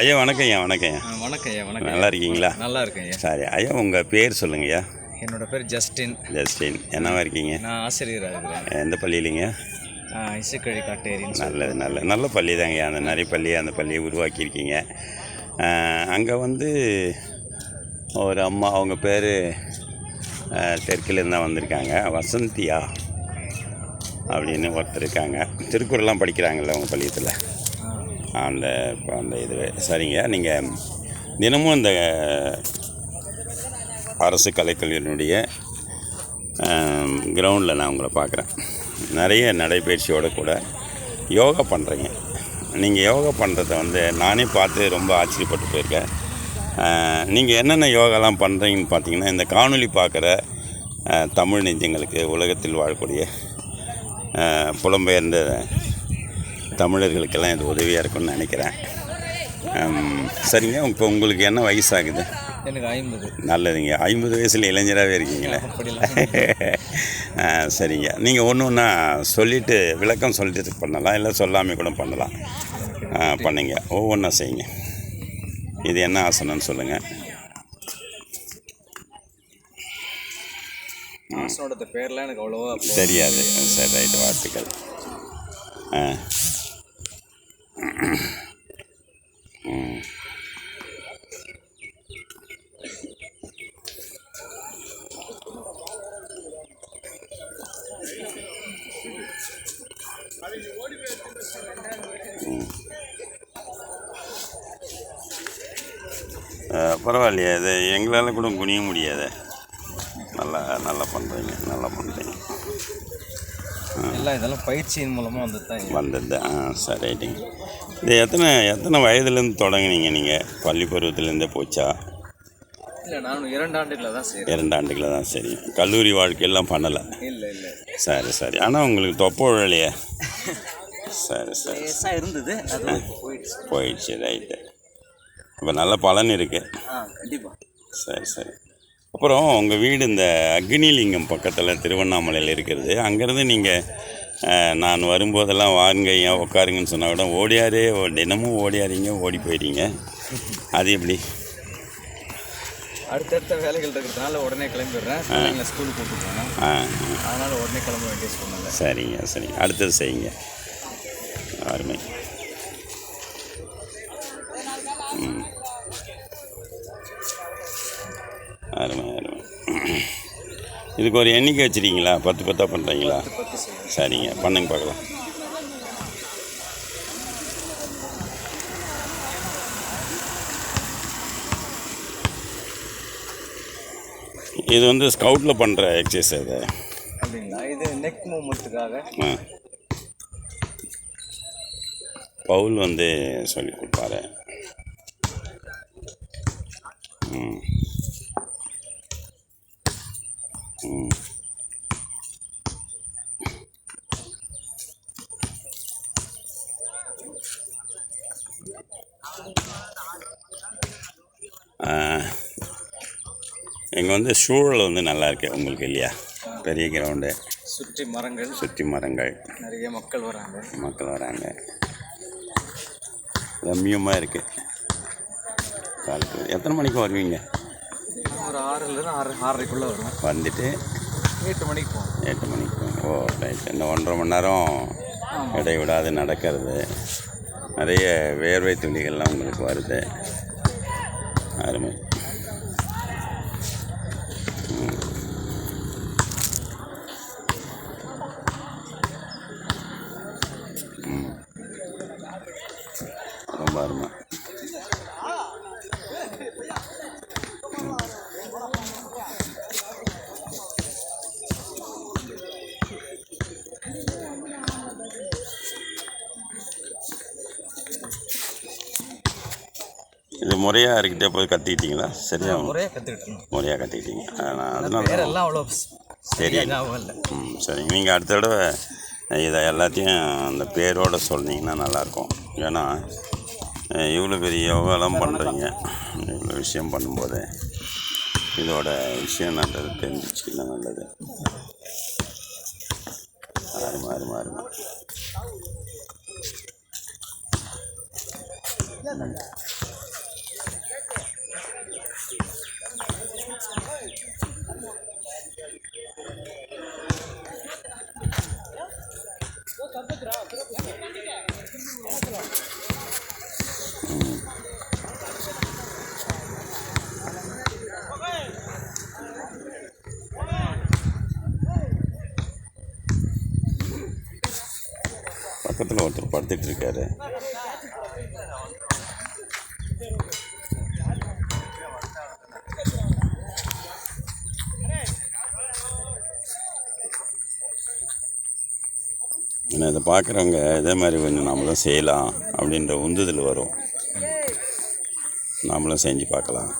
ஐயா வணக்கம் ஐயா வணக்கம் ஐயா வணக்கம் ஐயா வணக்கம் நல்லா இருக்கீங்களா? நல்லா இருக்கேன் ஐயா சரி ஐயா உங்கள் பேர் சொல்லுங்க ஐயா என்னோட பேர் ஜஸ்டின். ஜஸ்டின். என்னவா இருக்கீங்க? நான் ஆசிரியராக இருக்கிறேன் எந்த பள்ளியிலைங்க? இசைக்கழி சொல்லி. நல்லது நல்ல நல்ல பள்ளி தாங்க அந்த நிறைய பள்ளி அந்த பள்ளியை உருவாக்கியிருக்கீங்க. அங்கே வந்து ஒரு அம்மா அவங்க பேர் தெற்குலேருந்து தான் வந்திருக்காங்க. வசந்தியா அப்படின்னு ஒருத்தர் இருக்காங்க. திருக்குறள்லாம் படிக்கிறாங்கல்ல உங்கள் பள்ளியத்தில் அந்த இப்போ அந்த இது சரிங்க. நீங்கள் தினமும் இந்த அரசு கலைக்கல்லூரியினுடைய கிரவுண்டில் நான் உங்களை பார்க்குறேன். நிறைய நடைபயிற்சியோடு கூட யோகா பண்ணுறீங்க நீங்கள் யோகா பண்ணுறத வந்து நானே பார்த்து ரொம்ப ஆச்சரியப்பட்டு போயிருக்கேன். நீங்கள் என்னென்ன யோகாலாம் பண்ணுறீங்கன்னு பார்த்தீங்கன்னா இந்த காணொளி பார்க்குற தமிழ் நெஞ்சங்களுக்கு உலகத்தில் வாழக்கூடிய புலம்பெயர்ந்த தமிழர்களுக்கெல்லாம் இது உதவியாக இருக்கும்னு நினைக்கிறேன். சரிங்க. இப்போ உங்களுக்கு என்ன வயசாகுது? எனக்கு ஐம்பது. நல்லதுங்க. ஐம்பது வயசில் இளைஞராகவே இருக்கீங்களே. சரிங்க. நீங்கள் ஒன்று ஒன்றா சொல்லிவிட்டு விளக்கம் சொல்லிட்டு பண்ணலாம். இல்லை சொல்லாமல் கூட பண்ணலாம். பண்ணுங்க. ஒவ்வொன்றா செய்யுங்க. இது என்ன ஆசனம்னு சொல்லுங்கள் ஆசனோட பேர்லாம் எனக்கு அவ்வளோவா தெரியாது. சரி ரைட்டு. வாழ்த்துக்கள். ஆ. பரவாயில்லையே இது எங்களால் கூட குனிய முடியாது. நல்லா நல்லா பண்ணுறீங்க நல்லா பண்ணுறீங்க எல்லாம் இதெல்லாம் பயிற்சியின் மூலமாக வந்து தான் ஐயா. வந்தது. ஆ சரி ரைட்டுங்க இது எத்தனை எத்தனை வயதுலேருந்து தொடங்குனீங்க நீங்கள் பள்ளி பருவத்துலேருந்தே போச்சா? இல்லை நானும் இரண்டு தான் செய்கிறேன். இரண்டு தான் சரி கல்லூரி வாழ்க்கையெல்லாம் பண்ணலை. இல்லை இல்லை சரி சரி. ஆனால் உங்களுக்கு தொப்பை விழலையே. சரி சரி இருந்தது அது போயிடுச்சு ரைட்டு. இப்போ நல்ல பலன் இருக்குது கண்டிப்பாக சரி சரி. அப்புறம் உங்கள் வீடு இந்த அக்னிலிங்கம் பக்கத்தில் திருவண்ணாமலையில் இருக்கிறது. அங்கேருந்து நீங்கள் நான் வரும்போதெல்லாம் வாருங்க ஏன் உட்காருங்கன்னு சொன்ன விட ஓடியாரே தினமும் ஓடியாரீங்க ஓடி போயிட்டீங்க அது எப்படி? அடுத்தடுத்த வேலைகள் இருக்கிறதுனால உடனே கிளம்பிடுறேன். ஸ்கூலுக்கு கூப்பிட்டுருவேன் ஆ. அதனால் உடனே கிளம்ப வேண்டிய சூழ்நிலை. சரிங்க சரிங்க. அடுத்தது செய்யுங்க. அருமை. இதுக்கு ஒரு எண்ணிக்கை வச்சுருக்கீங்களா? பத்து பத்தாக பண்ணுறீங்களா சரிங்க பண்ணுங்க பார்க்கலாம். இது வந்து ஸ்கவுட்டில் பண்ணுற எக்ஸசைஸ் அது. அப்படிங்களா? இது நெக் மூமெண்ட்டுக்காக ஆ. பவுல் வந்து சொல்லி கொடுப்பாரு. ம். இங்கே வந்து சூழல் வந்து நல்லா இருக்கு உங்களுக்கு இல்லையா? பெரிய கிரவுண்டு சுற்றி மரங்கள். சுற்றி மரங்கள். நிறைய மக்கள் வராங்க. மக்கள் வராங்க. ரம்மியமாக இருக்குது காலத்தில் எத்தனை மணிக்கு வருவீங்க? ஒரு ஆறுலேருந்து ஆறு ஆறரைக்குள்ளே வரும். வந்துட்டு எட்டு மணிக்கு போகும் எட்டு மணிக்கு ஓ ரைட் இந்த ஒன்றரை மணி நேரம் இடைவிடாது நடக்கிறது. நிறைய வேர்வை துளிகள்லாம் உங்களுக்கு வருது. அருமை. ரொம்ப அருமை. இது முறையாக இருக்கிட்டே போய் கற்றுக்கிட்டீங்களா சரியா? முறையாக கற்றுக்கிட்டு இருந்தோம் முறையாக கற்றுக்கிட்டீங்க நான் அதனால பேரெல்லாம் அவ்வளோ இல்லை. ம் சரிங்க நீங்கள் அடுத்த தடவை இதை எல்லாத்தையும் அந்த பேரோடு சொன்னீங்கன்னா நல்லாயிருக்கும். ஏன்னா இவ்வளோ பெரிய யோகாலாம் பண்ணுறீங்க. இவ்வளோ விஷயம் பண்ணும்போது இதோட விஷயம் நல்லது தெரிஞ்சிச்சுன்னா நல்லது? அருமை அருமை அருமை ம். பக்கத்தில் ஒருத்தர் படுத்துட்டு இருக்காரு. ஏன்னா இதை பார்க்குறவங்க இதே மாதிரி கொஞ்சம் நம்மளும் செய்யலாம் அப்படின்ற உந்துதல் வரும். நாமளும் செஞ்சு பார்க்கலாம்.